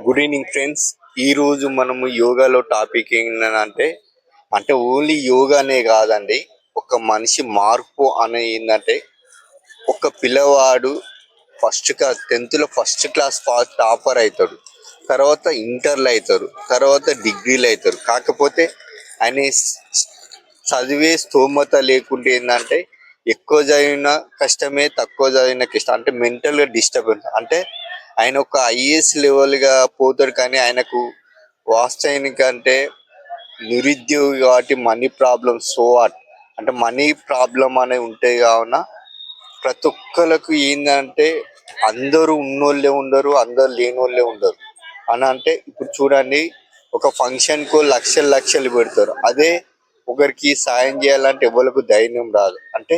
Good evening friends ఈ రోజు మనము యోగాలో టాపిక్ ఏంటంటే అంటే ఓన్లీ యోగానే కాదండి ఒక మనిషి మార్పు అనే ఏంటంటే ఒక పిల్లవాడు ఫస్ట్ క్లాస్ టెన్త్లో ఫస్ట్ క్లాస్ టాపర్ అవుతాడు తర్వాత ఇంటర్లు అవుతారు తర్వాత డిగ్రీలు అవుతారు కాకపోతే ఆయన చదివే స్తోమత లేకుంటే ఏంటంటే ఎక్కువ చదివిన కష్టమే తక్కువ చదివిన కష్టం. అంటే మెంటల్గా డిస్టర్బెన్స్ అంటే ఆయన ఒక ఐఏఎస్ లెవెల్గా పోతాడు కానీ ఆయనకు వాస్తవానికి అంటే నిరుద్యోగి కాబట్టి మనీ ప్రాబ్లమ్ సో వాట్ అంటే మనీ ప్రాబ్లం అనేది ఉంటాయి కావున ప్రతి ఒక్కరికి ఏంటంటే అందరూ ఉన్నోళ్ళే ఉండరు అందరు లేని వాళ్ళే ఉండరు. అని అంటే ఇప్పుడు చూడండి ఒక ఫంక్షన్కు లక్షలు లక్షలు పెడతారు. అదే ఒకరికి సాయం చేయాలంటే ఎవరికి ధైర్యం రాదు. అంటే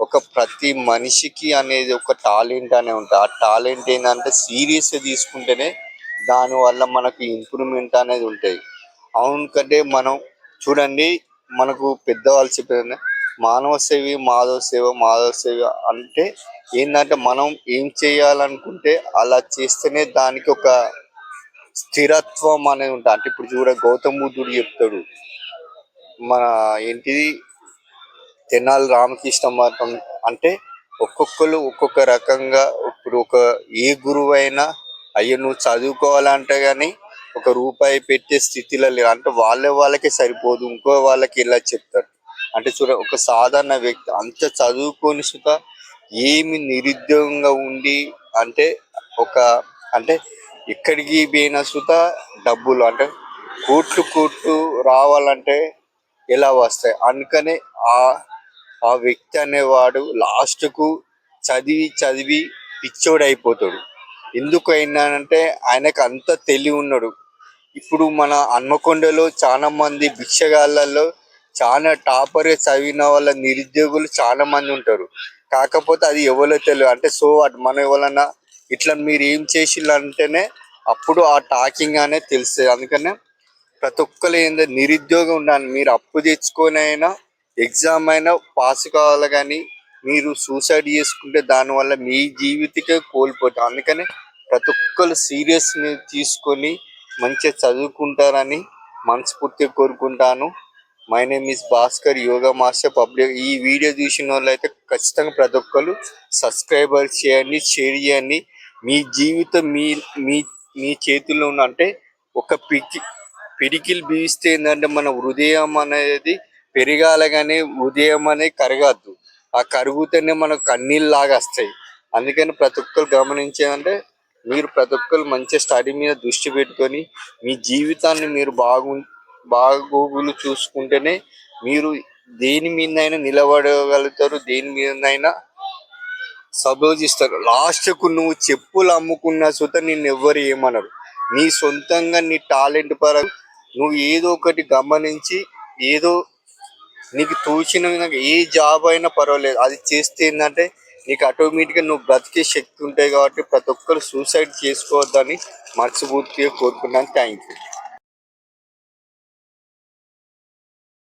ఒక ప్రతి మనిషికి అనేది ఒక టాలెంట్ అనే ఉంటుంది. ఆ టాలెంట్ ఏంటంటే సీరియస్గా తీసుకుంటేనే దానివల్ల మనకు ఇంప్రూవ్మెంట్ అనేది ఉంటుంది. అవును కంటే మనం చూడండి మనకు పెద్దవాళ్ళు చెప్పారు మానవ సేవ మాధవ సేవ మాధవ సేవ అంటే ఏంటంటే మనం ఏం చేయాలనుకుంటే అలా చేస్తేనే దానికి ఒక స్థిరత్వం అనేది ఉంటుంది. అంటే ఇప్పుడు చూడ గౌతమ బుద్ధుడు చెప్తాడు మన ఏంటిది తెనాలి రామకృష్ణ మఠం అంటే ఒక్కొక్కరు ఒక్కొక్క రకంగా ఇప్పుడు ఒక ఏ గురువు అయినా అయ్యో నువ్వు చదువుకోవాలంటే కానీ ఒక రూపాయి పెట్టే స్థితిలో లేవు అంటే వాళ్ళే వాళ్ళకే సరిపోదు. ఇంకో వాళ్ళకి ఇలా చెప్తారు. అంటే చూడ ఒక సాధారణ వ్యక్తి అంత చదువుకొని సుత ఏమి నిరుద్యోగంగా ఉండి అంటే ఒక అంటే ఎక్కడికి పోయిన సుత డబ్బులు అంటే కోట్లు కోట్లు రావాలంటే ఎలా వస్తాయి? అందుకనే ఆ ఆ వ్యక్తి అనేవాడు లాస్ట్కు చదివి చదివి పిచ్చోడు అయిపోతాడు ఎందుకు అయిందనంటే ఆయనకు అంత తెలివి ఉన్నాడు. ఇప్పుడు మన హన్మకొండలో చాలా మంది భిక్షగాళ్ళల్లో చాలా టాపర్ చదివిన వాళ్ళ నిరుద్యోగులు చాలా మంది ఉంటారు. కాకపోతే అది ఎవరో తెలియదు. అంటే సో వాట్ మన ఎవరన్నా ఇట్లా మీరు ఏం చేసిల్లంటేనే అప్పుడు ఆ టాకింగ్ అనేది తెలుస్తుంది. అందుకనే ప్రతి ఒక్కరు ఏంటంటే నిరుద్యోగం ఉండాలి. మీరు అప్పు తెచ్చుకొని అయినా ఎగ్జామ్ అయినా పాస్ కావాలి కానీ మీరు సూసైడ్ చేసుకుంటే దానివల్ల మీ జీవితకే కోల్పోతాం. అందుకని ప్రతి ఒక్కరు సీరియస్ని తీసుకొని మంచిగా చదువుకుంటారని మనస్ఫూర్తిగా కోరుకుంటాను. My name is Bhaskar yoga master public. ఈ వీడియో చూసిన వాళ్ళు అయితే ఖచ్చితంగా ప్రతి ఒక్కరు సబ్స్క్రైబర్ చేయండి షేర్ చేయండి. మీ జీవితం మీ మీ మీ చేతుల్లో ఉన్న అంటే ఒక పికి పిడికిలు బీస్తే ఏంటంటే మన హృదయం అనేది పెరగాలి కానీ ఉదయం అనేది కరగద్దు. ఆ కరుగుతేనే మనకు కన్నీళ్ళు లాగా వస్తాయి. అందుకని ప్రతి ఒక్కరు గమనించేదంటే మీరు ప్రతి ఒక్కరు మంచి స్టడీ మీద దృష్టి పెట్టుకొని మీ జీవితాన్ని మీరు బాగు బాగోగులు చూసుకుంటేనే మీరు దేని మీదైనా నిలబడగలుగుతారు దేని మీదైనా సబోజిస్తారు లాస్ట్కు నువ్వు చెప్పులు అమ్ముకున్నా సుత నిన్ను ఎవ్వరు ఏమనరు. నీ సొంతంగా నీ టాలెంట్ పరంగా నువ్వు ఏదో ఒకటి గమనించి ఏదో నీకు తోచిన విధంగా ఏ జాబ్ అయినా పర్వాలేదు. అది చేస్తే ఏంటంటే నీకు ఆటోమేటిక్గా నువ్వు బ్రతికే శక్తి ఉంటాయి కాబట్టి ప్రతి ఒక్కరు సూసైడ్ చేసుకోవద్దని మనసుపూర్తిగా కోరుకున్నాను థ్యాంక్ యూ